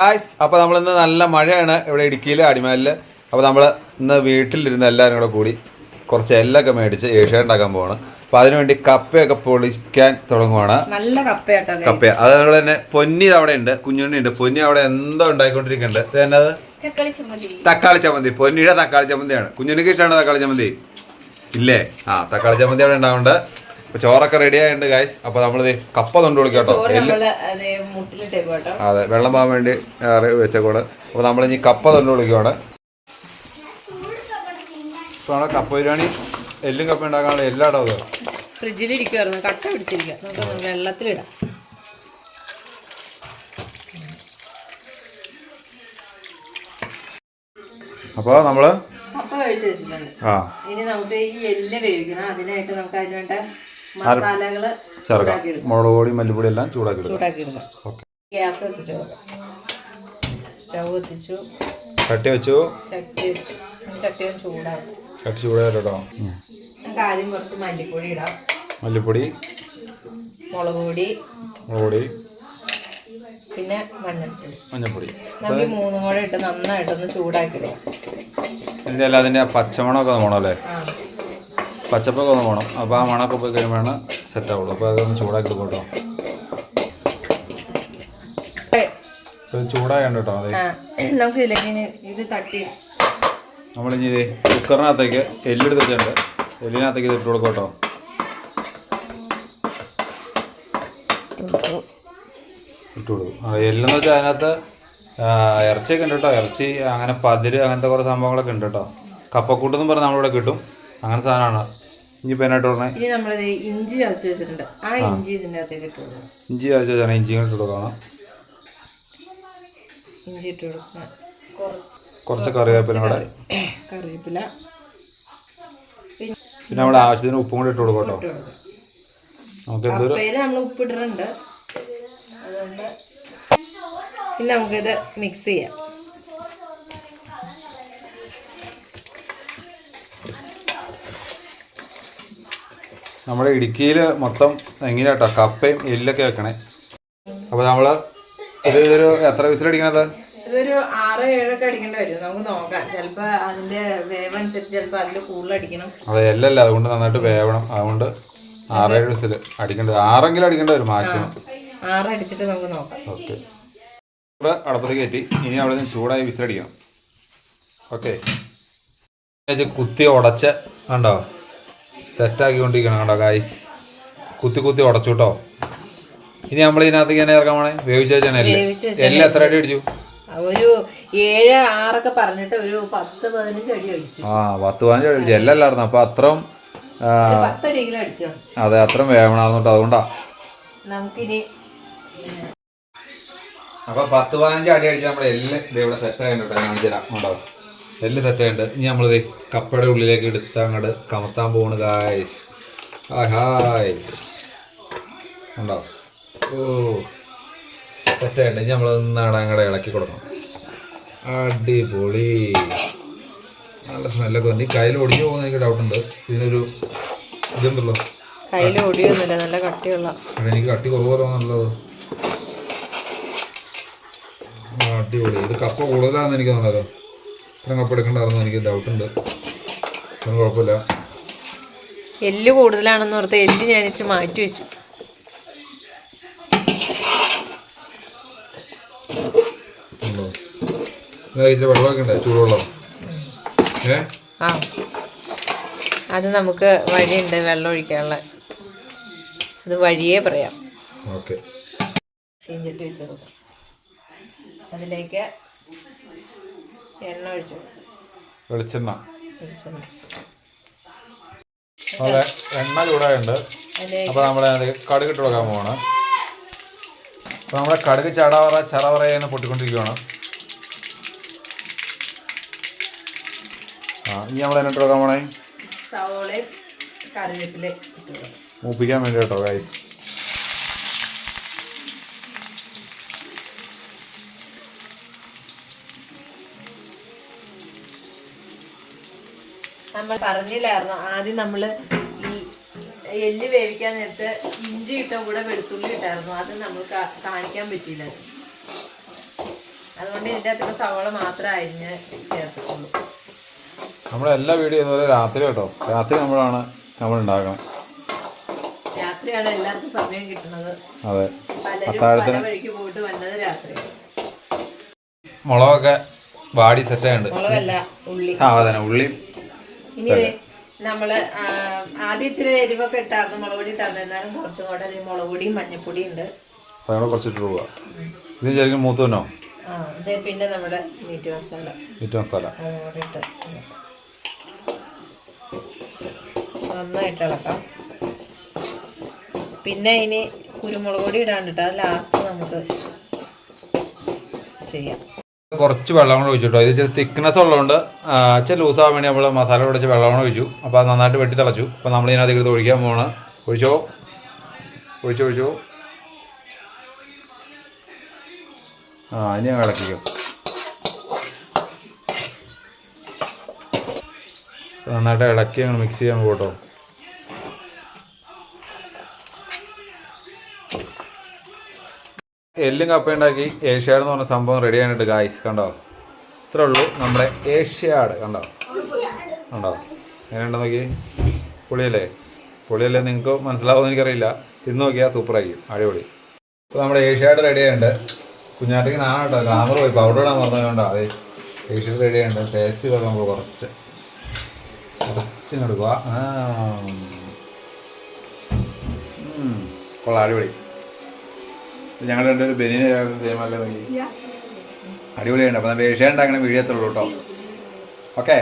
Guys അപ്പോൾ നമ്മളിന്ന് നല്ല മഴയാണ് ഇവിടെ ഇടുക്കിയിൽ അടിമാലിൽ അപ്പോൾ നമ്മൾ ഇന്ന് വീട്ടിലിരുന്ന് എല്ലാവരും കൂടെ കൂടി കുറച്ച് എല്ലൊക്കെ മേടിച്ച് ഏഷ്യ ഉണ്ടാക്കാൻ പോവാണ്. അപ്പോൾ അതിനുവേണ്ടി കപ്പയൊക്കെ പൊളിക്കാൻ തുടങ്ങുവാണ്. നല്ല കപ്പയാട്ടോ. കപ്പ അതുപോലെ തന്നെ പൊന്നി അവിടെ ഉണ്ട് കുഞ്ഞുണ്ണി ഉണ്ട്. പൊന്നി അവിടെ എന്തോ ഉണ്ടായിക്കൊണ്ടിരിക്കുന്നുണ്ട്. എന്നത് തക്കാളി ചമ്മന്തി. പൊന്നിയുടെ തക്കാളി ചമ്മന്തിയാണ്. കുഞ്ഞുണ്ണിക്ക് ഇഷ്ടമാണ് തക്കാളി ചമ്മന്തി. ഇല്ലേ? ആ തക്കാളി ചമ്മന്തി അവിടെ ഉണ്ടാവുന്നുണ്ട്. അപ്പോൾ ചോറൊക്കെ റെഡി ആയിട്ടുണ്ട് ഗായ്സ് അപ്പൊ നമ്മൾ കപ്പ തൊണ്ട് വിളിക്കട്ടോ അതേ വെള്ളം പോകാൻ വേണ്ടി വെച്ചേക്കോട് അപ്പൊ നമ്മൾ ഇനി കപ്പ തൊണ്ട് വിളിക്കുവാണ്. ഇപ്പൊ നമ്മളെ കപ്പ ബിരിയാണി എല്ലും കപ്പ ഉണ്ടാക്കാനുള്ള എല്ലാ ഇടവും ഫ്രിഡ്ജിലിരിക്കുവായിരുന്നു കട്ട പിടിച്ചിരിക്കുക വെള്ളത്തിലിടാം. അപ്പോൾ നമ്മൾ കപ്പ കഴിച്ച് വെച്ചിട്ടുണ്ട്. ആ. ഇനി നമുക്ക് ഈ എല്ല് വേവിക്കണം. അതിനായിട്ട് നമുക്ക് അതിന് വേണ്ട മസാലകൾ ചേർക്കാം മുളക് പൊടി മല്ലിപ്പൊടി എല്ലാം ചൂടാക്കി ചൂടാക്കി ഗ്യാസ് എത്തിച്ചു കൊടുക്കാം. സ്റ്റൗ എത്തിച്ചു. ചട്ടി വെച്ചു? ചട്ടി വെച്ചു. ചട്ടി ചൂടാകും ചട്ടി ചൂടായിട്ട്? നമുക്ക് ആദ്യം കുറച്ച് മല്ലിപ്പൊടി ഇടാം. മല്ലിപ്പൊടി. മുളക് പൊടി. മുളക് പൊടി. പിന്നെ മഞ്ഞൾപ്പൊടി. മഞ്ഞൾപ്പൊടി. നമുക്ക് മൂന്നും കൂടെ ഇട്ട് നന്നായിട്ടൊന്ന് ചൂടാക്കി ഇടാം ഇതിന്റെ എല്ലാം അതിന്റെ പച്ചമണമൊക്കെ ഒന്ന് അല്ലേ? ആ പച്ചപ്പൊക്കെ ഒന്ന് പോകണം അപ്പോൾ ആ മണമൊക്കെ പോയി കഴിയുമ്പോഴാണ് സെറ്റ് ആവുള്ളൂ. അപ്പോൾ അതൊന്ന് ചൂടാക്കി പോട്ടോ. ചൂടായുണ്ട് കേട്ടോ നമുക്ക് ഇത് തട്ടി. നമ്മളിനി ഇത് കുക്കറിനകത്തേക്ക് എല്ലെടുത്ത് വെച്ചിട്ടുണ്ട്. എല്ലിനകത്തേക്ക് ഇത് ഇട്ട് കൊടുക്കും കേട്ടോ. ഇട്ട് കൊടുക്കും. എല്ലെന്ന് വെച്ചാൽ അതിനകത്ത് ഇറച്ചിയൊക്കെ ഉണ്ട് കേട്ടോ. ഇറച്ചി അങ്ങനെ പതിര് അങ്ങനത്തെ കുറേ സംഭവങ്ങളൊക്കെ ഉണ്ട് കേട്ടോ. കപ്പക്കൂട്ടെന്നും പറഞ്ഞാൽ നമ്മളിവിടെ കിട്ടും. അങ്ങനെ സാധനമാണ്. ഇനി നമ്മൾ ഇഞ്ചി ചതച്ച് വെച്ചിട്ടുണ്ട്. ആ ഇഞ്ചി ഇതിന്റെ അകത്തേക്ക് ഇട്ട് കൊടുക്കണം. ഇഞ്ചി അരച്ച് വെച്ചാണ് ഇഞ്ചി ഇട്ട് കൊടുക്കണം. ഇഞ്ചി ഇട്ട് കൊടുക്കണം. കുറച്ച് കറിവേപ്പില കൂടെ. കറിവേപ്പില. പിന്നെ നമ്മൾ ആവശ്യത്തിന് ഉപ്പും കൂടി ഇട്ട് കൊടുക്കും. കേട്ടോ നമുക്ക് എന്തൊരു നമ്മൾ ഉപ്പിട്ടിട്ടുണ്ട്. അതുകൊണ്ട് ഇനി നമുക്കിത് മിക്സ് ചെയ്യാം. നമ്മുടെ ഇടുക്കിയിൽ മൊത്തം എങ്ങനെയാ കേട്ടോ കപ്പയും എല്ലൊക്കെ വെക്കണേ. അപ്പോൾ നമ്മൾ ഇത് ഒരു എത്ര വിസിലടിക്കണത് ഇതൊരു ആറ് ഏഴൊക്കെ അടിക്കേണ്ടി വരും. നമുക്ക് നോക്കാം. ചിലപ്പോൾ അതിന്റെ വേവ് അനുസരിച്ച് ചിലപ്പോൾ അതിൽ കൂടുതൽ അടിക്കണം. അതെ എല്ലല്ല. അതുകൊണ്ട് നന്നായിട്ട് വേവണം. അതുകൊണ്ട് ആറേഴ് വിസിൽ അടിക്കേണ്ടത് ആറെങ്കിലും അടിക്കേണ്ടി വരും മാക്സിമം ആറ് അടിച്ചിട്ട് നമുക്ക് നോക്കാം. ഓക്കെ. അടപ്പത്തേക്ക് കയറ്റി. ഇനി അവിടെ നിന്ന് ചൂടായി വിസിലടിക്കണം ഓക്കെ. കുത്തി ഉടച്ച് കണ്ടോ? സെറ്റാക്കിക്കൊണ്ടിരിക്കണം കേട്ടോ ഗായ്സ് കുത്തി കുത്തി ഉടച്ചു കേട്ടോ ഇനി നമ്മൾ ഇതിനകത്തേക്ക് തന്നെ ഇറക്കാൻ പോണേ? വേവിച്ച് എല്ലാം എല്ലാം എത്ര അടി അടിച്ചു? ഒരു ഏഴ് ആറൊക്കെ പറഞ്ഞിട്ട് ഒരു പത്ത് പതിനഞ്ച് അടി അടിച്ചു. ആ പത്ത് പതിനഞ്ച് അടി അടിച്ചു. എല്ലാം അല്ലായിരുന്നു. അപ്പൊ അത്രയും അതെ അത്രയും വേവണമായിരുന്നു കേട്ടോ അതുകൊണ്ടാ. നമുക്കിനി അപ്പൊ പത്ത് പതിനഞ്ച് അടി അടിച്ച് നമ്മുടെ എല്ലാം ഇവിടെ സെറ്റ് ആയിട്ടുണ്ട്. കാണിച്ചു തരാം ഉണ്ടാവും എല്ല് ആയിട്ടുണ്ട് ഇനി നമ്മളിത് കപ്പയുടെ ഉള്ളിലേക്ക് എടുത്ത് അങ്ങോട്ട് കമത്താൻ പോണ് ഗായ്സ് ഹായ് ഹായ്. ഉണ്ടാവും ഓ. സെറ്റ് ഇനി നമ്മളൊന്നാണ് അങ്ങോട്ട് ഇളക്കി കൊടുക്കണം. അടിപൊളി. നല്ല സ്മെല്ലൊക്കെ ഉണ്ട്. ഈ കയ്യിൽ ഒടിഞ്ഞു പോകുന്ന എനിക്ക് ഡൗട്ടുണ്ട് ഇതിനൊരു ഇതുണ്ടല്ലോ. കയ്യിൽ ഒടിയൊന്നുമില്ല. നല്ല കട്ടിയുള്ള. എനിക്ക് കട്ടി നല്ലത്. അടിപൊളി. ഇത് കപ്പ കൂടുതലാണെന്ന് എനിക്ക് തോന്നലോ ഇത്രയും എനിക്ക് ഡൗട്ട് ഉണ്ട്. ഒന്നും കുഴപ്പമില്ല. എല്ല് കൂടുതലാണെന്ന് ഓർത്ത് എല്ല് ഞാൻ ഇച്ചിരി മാറ്റി വെച്ചു. ഉണ്ടോ? ഇതാ ഇച്ചിരി വെള്ളമൊക്കെ ഉണ്ട്? ചൂടുവെള്ളം. ഏ? ആ. അത് നമുക്ക് വഴിയുണ്ട് വെള്ളം ഒഴിക്കാനുള്ള. അത് വഴിയേ പറയാം. ഓക്കെ. ചീഞ്ചട്ടി വെച്ച് കൊടുക്കാം. അതിലേക്ക് എണ്ണ ഒഴിച്ചു. വെളിച്ചെണ്ണ. വെളിച്ചെണ്ണ. അതെ എണ്ണ ചൂടായുണ്ട് അപ്പൊ അപ്പോൾ നമ്മൾ കടുക് ഇട്ട് കൊടുക്കാൻ പോവാണ്. അപ്പോൾ നമ്മളെ കടുക് ചടവറ ചടവറയെന്ന് പൊട്ടിക്കൊണ്ടിരിക്കുകയാണ് ആ ഇനി നമ്മൾ എന്നിട്ട് കൊടുക്കാൻ പോണേ? സവോളയും കറിവേപ്പില മൂപ്പിക്കാൻ വേണ്ടി കേട്ടോ ഗൈസ് നമ്മൾ പറഞ്ഞില്ലായിരുന്നു? ആദ്യം നമ്മൾ ഈ എല്ല് വേവിക്കാൻ നേരത്ത് ഇഞ്ചി ഇട്ട കൂടെ വെളുത്തുള്ളി ഇട്ടായിരുന്നു. അത് നമ്മൾ കാണിക്കാൻ പറ്റിയില്ല. അതുകൊണ്ട് ഇതിന്റെ അകത്ത് സവോള മാത്രം അരിഞ്ഞ് ചേർത്തിട്ടുള്ളൂ. നമ്മളെല്ലാ വീഡിയോ ചെയ്യുന്നത് രാത്രി കേട്ടോ. രാത്രി നമ്മളാണ് നമ്മൾ ഉണ്ടാക്കണം രാത്രിയാണ് എല്ലാവർക്കും സമയം കിട്ടുന്നത്. അതെ. പലരും അത്താഴത്തിന് വഴിക്ക് പോയിട്ട് വന്നത് രാത്രി. മുളകൊക്കെ വാടി സെറ്റായുണ്ട് മുളകല്ല ഉള്ളി. ആ അതെ ഉള്ളി ഇനി നമ്മൾ ആദ്യം ഇച്ചിരി എരിവൊക്കെ ഇട്ടായിരുന്നു മുളക് പൊടി ഇട്ടായിരുന്നു. എന്നാലും കുറച്ചും കൂടെ മുളക് പൊടിയും മഞ്ഞപ്പൊടിയും ഉണ്ട്. അപ്പോൾ നമ്മൾ കുറച്ചിട്ട് പോവുക ഇത് ശരിക്കും മൂത്തുവനോ ആ പിന്നെ നമ്മുടെ മീറ്റ് മസാല മീറ്റ് മസാല ഇട്ട്. നന്നായിട്ട് ഇളക്കാം. പിന്നെ ഇനി കുരുമുളക് പൊടി ഇടാണ്ടിട്ട് അത് ലാസ്റ്റ് നമുക്ക് ചെയ്യാം. കുറച്ച് വെള്ളം കൂടെ ഒഴിച്ചു കേട്ടോ ഇത് ഇച്ചിരി തിക്നെസ് ഉള്ളതുകൊണ്ട് ഇച്ചിരി ലൂസാകാൻ വേണ്ടി നമ്മൾ മസാല പൊടിച്ച് വെള്ളം കൂടെ ഒഴിച്ചു. അപ്പോൾ അത് നന്നായിട്ട് വെട്ടി തിളച്ചു. അപ്പോൾ നമ്മൾ ഇതിനകത്ത് എടുത്ത് ഒഴിക്കാൻ പോവാണ്. ഒഴിച്ചോ? ഒഴിച്ചു ഒഴിച്ചോ? ആ ഇനി അങ്ങ് ഇളക്കിക്കോ. നന്നായിട്ട് ഇളക്കി ഞങ്ങൾ മിക്സ് ചെയ്യാൻ പോട്ടോ എല്ലും കപ്പ ഉണ്ടാക്കി ഏഷ്യാഡ് എന്ന് പറഞ്ഞ സംഭവം റെഡി ആയിട്ട് ഗായ്സ് കണ്ടോ? ഇത്രേ ഉള്ളൂ നമ്മുടെ ഏഷ്യാഡ് കണ്ടോ? കണ്ടോ? എങ്ങനെയുണ്ടോ നോക്കി പുളിയല്ലേ? പുളിയല്ലേ നിങ്ങൾക്ക് മനസ്സിലാവുമെന്ന് എനിക്കറിയില്ല. ഇന്ന് നോക്കിയാൽ സൂപ്പറായിരിക്കും അടിപൊളി. ഇപ്പോൾ നമ്മുടെ ഏഷ്യാഡ് റെഡി ആയിട്ടുണ്ട് കുഞ്ഞാട്ടിക്ക് നാളെ കേട്ടോ ഗ്ലാമർ പോയി. പൗഡർ ഇടാൻ പറഞ്ഞതുകൊണ്ടോ അതെ. ഏഷ്യാഡ് റെഡി ആയിട്ടുണ്ട് ടേസ്റ്റ് നോക്കാം നമുക്ക് കുറച്ച്. കുറച്ച് കൊടുക്കുക. കൊള്ളാം അടിപൊളി. ഞങ്ങൾ രണ്ടുപേരും ബെനീന ചെയ്യുമല്ലേ നോക്കി അടിപൊളിയുണ്ട് അപ്പം നല്ല ഏഷ്യ ഉണ്ടാക്കണ വീഡിയോ എത്തുള്ളൂ കേട്ടോ. ഓക്കെ